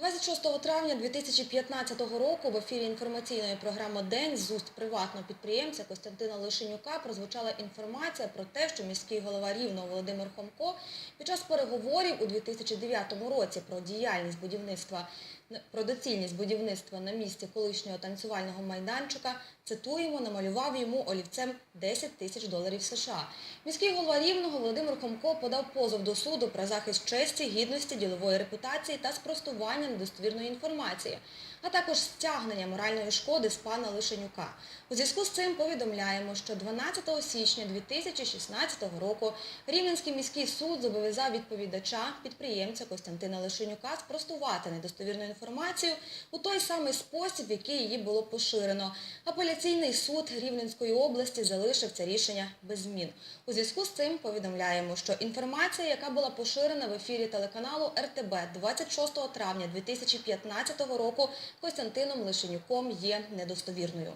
26 травня 2015 року в ефірі інформаційної програми «День» з уст приватного підприємця Костянтина Лишенюка прозвучала інформація про те, що міський голова Рівного Володимир Хомко під час переговорів у 2009 році про діяльність будівництва про доцільність будівництва на місці колишнього танцювального майданчика, цитуємо, намалював йому олівцем 10 тисяч доларів США. Міський голова Рівного Володимир Хомко подав позов до суду про захист честі, гідності, ділової репутації та спростування недостовірної інформації, а також стягнення моральної шкоди з пана Лишенюка. У зв'язку з цим повідомляємо, що 12 січня 2016 року Рівненський міський суд зобов'язав відповідача, підприємця Костянтина Лишенюка спростувати недостовірну інформацію у той самий спосіб, в який її було поширено. Апеляційний суд Рівненської області залишив це рішення без змін. У зв'язку з цим повідомляємо, що інформація, яка була поширена в ефірі телеканалу РТБ 26 травня 2015 року Костянтином Лишенюком є недостовірною.